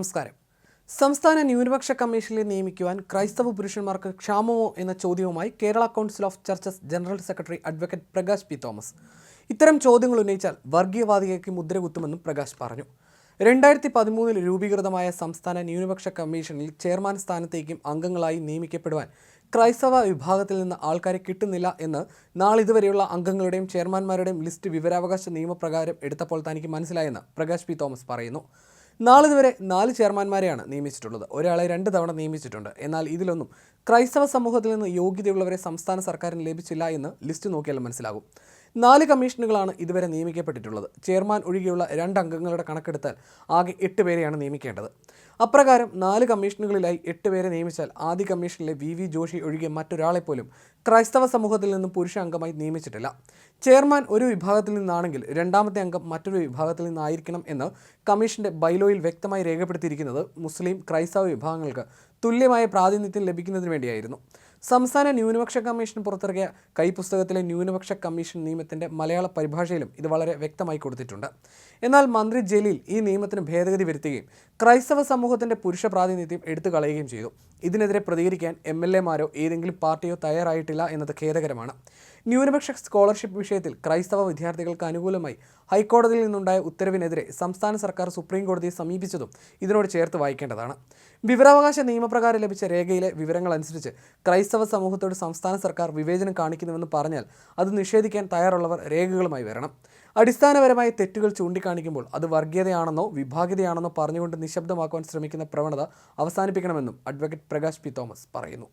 നമസ്കാരം. സംസ്ഥാന ന്യൂനപക്ഷ കമ്മീഷനിൽ നിയമിക്കുവാൻ ക്രൈസ്തവ പുരുഷന്മാർക്ക് ക്ഷാമമോ എന്ന ചോദ്യവുമായി Kerala council of churches general secretary advocate Prakash P Thomas. ഇത്തരം ചോദ്യങ്ങൾ ഉന്നയിച്ചാൽ വർഗീയവാദികൾക്ക് മുദ്രകുത്തുമെന്നും പ്രകാശ് പറഞ്ഞു. രണ്ടായിരത്തി പതിമൂന്നിൽ രൂപീകൃതമായ സംസ്ഥാന ന്യൂനപക്ഷ കമ്മീഷനിൽ ചെയർമാൻ സ്ഥാനത്തേക്കും അംഗങ്ങളായി നിയമിക്കപ്പെടുവാൻ ക്രൈസ്തവ വിഭാഗത്തിൽ നിന്ന് ആൾക്കാരെ കിട്ടുന്നില്ല എന്ന് നാളിതുവരെയുള്ള അംഗങ്ങളുടെയും ചെയർമാൻമാരുടെയും ലിസ്റ്റ് വിവരാവകാശ നിയമപ്രകാരം എടുത്തപ്പോൾ തനിക്ക് മനസ്സിലായെന്ന് പ്രകാശ് പി തോമസ് പറയുന്നു. നാളിതുവരെ നാല് ചെയർമാൻമാരെയാണ് നിയമിച്ചിട്ടുള്ളത്. ഒരാളെ രണ്ട് തവണ നിയമിച്ചിട്ടുണ്ട്. എന്നാൽ ഇതിലൊന്നും ക്രൈസ്തവ സമൂഹത്തിൽ നിന്ന് യോഗ്യതയുള്ളവരെ സംസ്ഥാന സർക്കാരിന് ലഭിച്ചില്ല എന്ന് ലിസ്റ്റ് നോക്കിയാൽ മനസ്സിലാകും. നാല് കമ്മീഷനുകളാണ് ഇതുവരെ നിയമിക്കപ്പെട്ടിട്ടുള്ളത്. ചെയർമാൻ ഒഴികെയുള്ള രണ്ട് അംഗങ്ങളുടെ കണക്കെടുത്താൽ ആകെ എട്ട് പേരെയാണ് നിയമിക്കേണ്ടത്. അപ്രകാരം നാല് കമ്മീഷനുകളിലായി എട്ട് പേരെ നിയമിച്ചാൽ ആദ്യ കമ്മീഷനിലെ വി വി ജോഷി ഒഴികെ മറ്റൊരാളെ പോലും ക്രൈസ്തവ സമൂഹത്തിൽ നിന്നും പുരുഷ അംഗമായി നിയമിച്ചിട്ടില്ല. ചെയർമാൻ ഒരു വിഭാഗത്തിൽ നിന്നാണെങ്കിൽ രണ്ടാമത്തെ അംഗം മറ്റൊരു വിഭാഗത്തിൽ നിന്നായിരിക്കണം എന്ന് കമ്മീഷന്റെ ബൈലോയിൽ വ്യക്തമായി രേഖപ്പെടുത്തിയിരിക്കുന്നത് മുസ്ലിം ക്രൈസ്തവ വിഭാഗങ്ങൾക്ക് തുല്യമായ പ്രാതിനിധ്യം ലഭിക്കുന്നതിന് വേണ്ടിയായിരുന്നു. സംസ്ഥാന ന്യൂനപക്ഷ കമ്മീഷൻ പുറത്തിറക്കിയ കൈപുസ്തകത്തിലെ ന്യൂനപക്ഷ കമ്മീഷൻ നിയമത്തിന്റെ മലയാള പരിഭാഷയിലും ഇത് വളരെ വ്യക്തമായി കൊടുത്തിട്ടുണ്ട്. എന്നാൽ മന്ത്രി ജലീൽ ഈ നിയമത്തിന് ഭേദഗതി വരുത്തുകയും ക്രൈസ്തവ സമൂഹത്തിന്റെ പുരുഷ പ്രാതിനിധ്യം എടുത്തു കളയുകയും ചെയ്തു. ഇതിനെതിരെ പ്രതികരിക്കാൻ എം എൽ എമാരോ ഏതെങ്കിലും പാർട്ടിയോ തയ്യാറായിട്ടില്ല എന്നത് ഖേദകരമാണ്. ന്യൂനപക്ഷ സ്കോളർഷിപ്പ് വിഷയത്തിൽ ക്രൈസ്തവ വിദ്യാർത്ഥികൾക്ക് അനുകൂലമായി ഹൈക്കോടതിയിൽ നിന്നുണ്ടായ ഉത്തരവിനെതിരെ സംസ്ഥാന സർക്കാർ സുപ്രീം കോടതിയെ സമീപിച്ചതും ഇതിനോട് ചേർത്ത് വായിക്കേണ്ടതാണ്. വിവരാവകാശ നിയമപ്രകാരം ലഭിച്ച രേഖയിലെ വിവരങ്ങൾ അനുസരിച്ച് ക്രൈസ്തവ സമൂഹത്തോട് സംസ്ഥാന സർക്കാർ വിവേചനം കാണിക്കുന്നുവെന്ന് പറഞ്ഞാൽ അത് നിഷേധിക്കാൻ തയ്യാറുള്ളവർ രേഖകളുമായി വരണം. അടിസ്ഥാനപരമായ തെറ്റുകൾ ചൂണ്ടിക്കാണിക്കുമ്പോൾ അത് വർഗീയതയാണെന്നോ വിഭാഗീയതയാണെന്നോ പറഞ്ഞുകൊണ്ട് നിശബ്ദമാക്കുവാൻ ശ്രമിക്കുന്ന പ്രവണത അവസാനിപ്പിക്കണമെന്നും അഡ്വക്കേറ്റ് പ്രകാശ് പി തോമസ് പറയുന്നു.